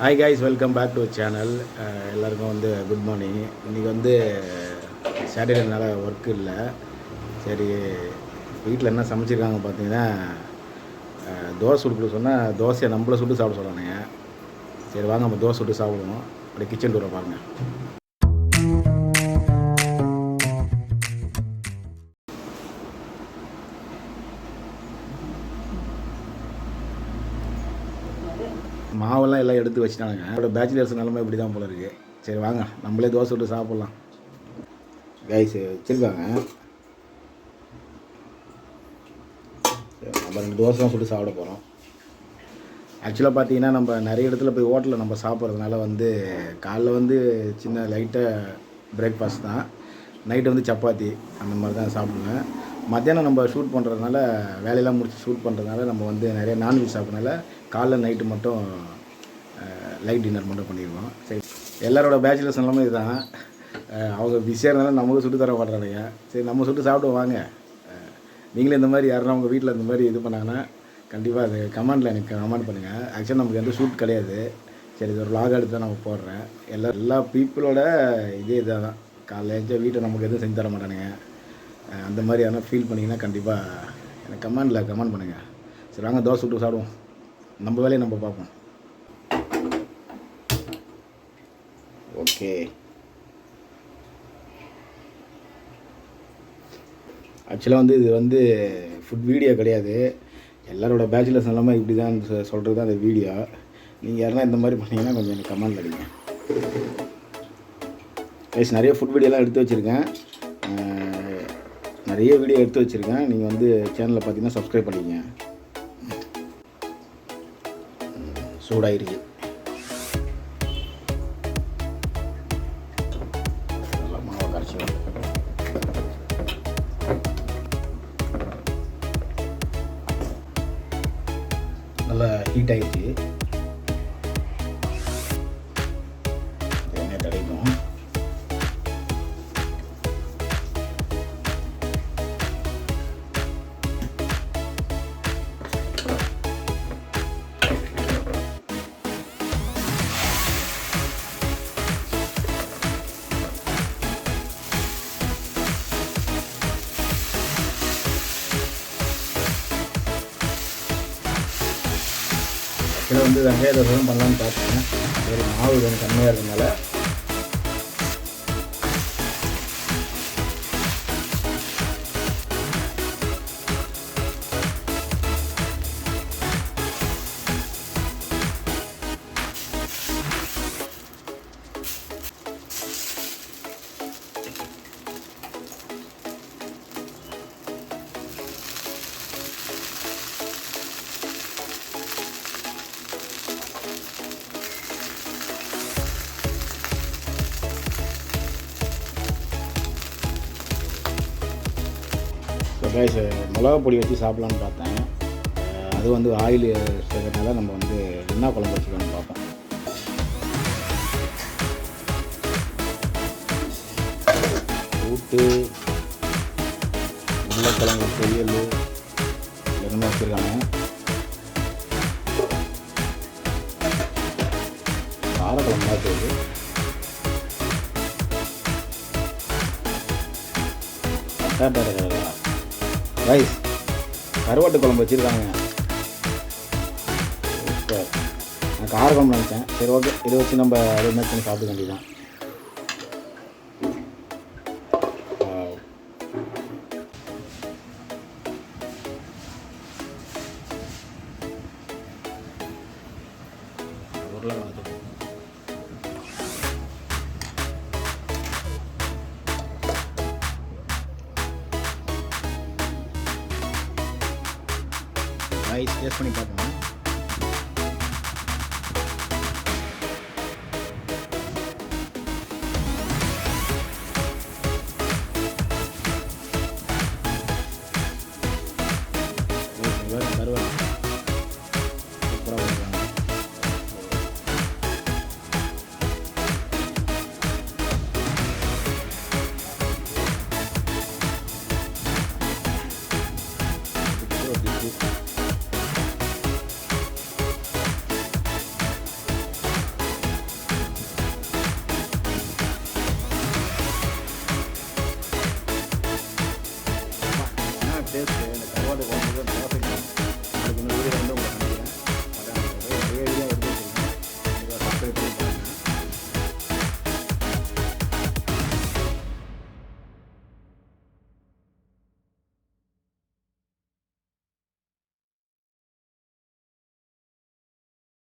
Hi guys welcome back to channel எல்லாருக்கும் வந்து good morning இன்றைக்கி வந்து சாட்டர்டேனால ஒர்க் இல்லை. சரி வீட்டில் என்ன சமைச்சிருக்காங்க பார்த்தீங்கன்னா தோசை சுட்டு சொன்னால் தோசையை நம்மளை சுட்டு சாப்பிட சொல்கிறானுங்க சரி வாங்க நம்ம தோசை சுட்டு சாப்பிடுவோம். அப்படியே கிச்சன் டூரை பாருங்கள் எல்லாம் எடுத்து வச்சுட்டானுங்க. அதோட பேச்சுலர்ஸ் நிலமை இப்படி தான் போல இருக்குது சரி வாங்க. நம்மளே தோசை விட்டு சாப்பிட்லாம். கைஸ் வச்சுருக்காங்க. நம்ம ரெண்டு தோசை தான் சுட்டு சாப்பிட போகிறோம் ஆக்சுவலாக பார்த்தீங்கன்னா நம்ம நிறைய இடத்துல போய் ஹோட்டலில் நம்ம சாப்பிட்றதுனால வந்து காலைல வந்து சின்ன லைட்டாக பிரேக்ஃபாஸ்ட் தான். நைட்டு வந்து சப்பாத்தி அந்த மாதிரி தான் சாப்பிடுவேன் மத்தியானம் நம்ம ஷூட் பண்ணுறதுனால வேலையெல்லாம் முடிச்சு ஷூட் பண்ணுறதுனால நம்ம வந்து நிறைய நான்வெஜ் சாப்பிட்றதுனால காலைல நைட்டு மட்டும் லைட் டின்னர் மட்டும் பண்ணிடுவோம் சரி எல்லாரோட பேச்சுலர்ஸ் எல்லாமே இதுதான். அவங்க பிஸியாக இருந்தாலும் நமக்கு சுட்டு தர மாட்டானுங்க சரி நம்ம சுட்டு சாப்பிடுவோம் வாங்க. நீங்களும் இந்த மாதிரி யாருன்னா உங்கள் வீட்டில் இந்த மாதிரி இது பண்ணாங்கன்னா கண்டிப்பாக அது கமெண்டில் எனக்கு கமெண்ட் பண்ணுங்கள் ஆக்சுவலாக நமக்கு எந்த ஷூட் கிடையாது. சரி இது ஒரு லாக் எடுத்து தான் நம்ம போடுறேன். எல்லா எல்லா பீப்புளோட இதே இதாக தான் காலையில் எழுந்த வீட்டை நமக்கு எதுவும் செஞ்சு தர மாட்டானுங்க. அந்த மாதிரி யாரும் ஃபீல் பண்ணிங்கன்னா கண்டிப்பாக எனக்கு கமெண்டில் கமெண்ட் பண்ணுங்கள் சரி வாங்க தோசை சுட்டு சாப்பிடுவோம். நம்ம வேலையை நம்ம பார்ப்போம். ஓகே ஆக்சுவலாக வந்து இது வந்து ஃபுட் வீடியோ கிடையாது. எல்லாரோட பேச்சுலர்ஸ் எல்லாமே இப்படி தான் சொல்கிறது தான் அந்த வீடியோ நீங்கள் யாரெல்லாம் இந்த மாதிரி பண்ணீங்கன்னா கொஞ்சம் எனக்கு கமெண்ட் அடிங்க. கைஸ் நிறைய ஃபுட் வீடியோலாம் எடுத்து வச்சுருக்கேன். நிறைய வீடியோ எடுத்து வச்சுருக்கேன். நீங்கள் வந்து சேனலில் பார்த்தீங்கன்னா சப்ஸ்கிரைப் பண்ணிக்கங்க. சூடாகிருக்கு 对的。இதில் வந்து வெங்காயத்தை தான் பண்ணலான்னு பார்த்தேன் ஒரு மாவு கொஞ்சம் கம்மியாக இருக்கனால ரைஸ் மிளகா பொடி வச்சு சாப்பிட்லான்னு பார்த்தேன். அது வந்து ஆயில் சேர்க்கறதுனால நம்ம வந்து என்ன குழம்பு வச்சுக்கலாம்னு பார்ப்போம். கூட்டு உருளைக்கிழங்கு பொரியல் எல்லாமே வச்சுருக்காங்க. காரக்குழம்பு தான் தெரியுது ரைஸ் கருவாட்டு குழம்பு வச்சுருக்காங்க. சூப்பர் நான் கார குழம்பு நினச்சேன். சரி ஓகே இதை வச்சு நம்ம அதை மேக் பண்ணி சாப்பிட வேண்டியதான் உருளைக்கிழங்கு ரைஸ் டேஸ்ட் பண்ணி பார்ப்போம் டேஸ்ட்டு இந்த கருவாடு குழம்புக்கு தோசை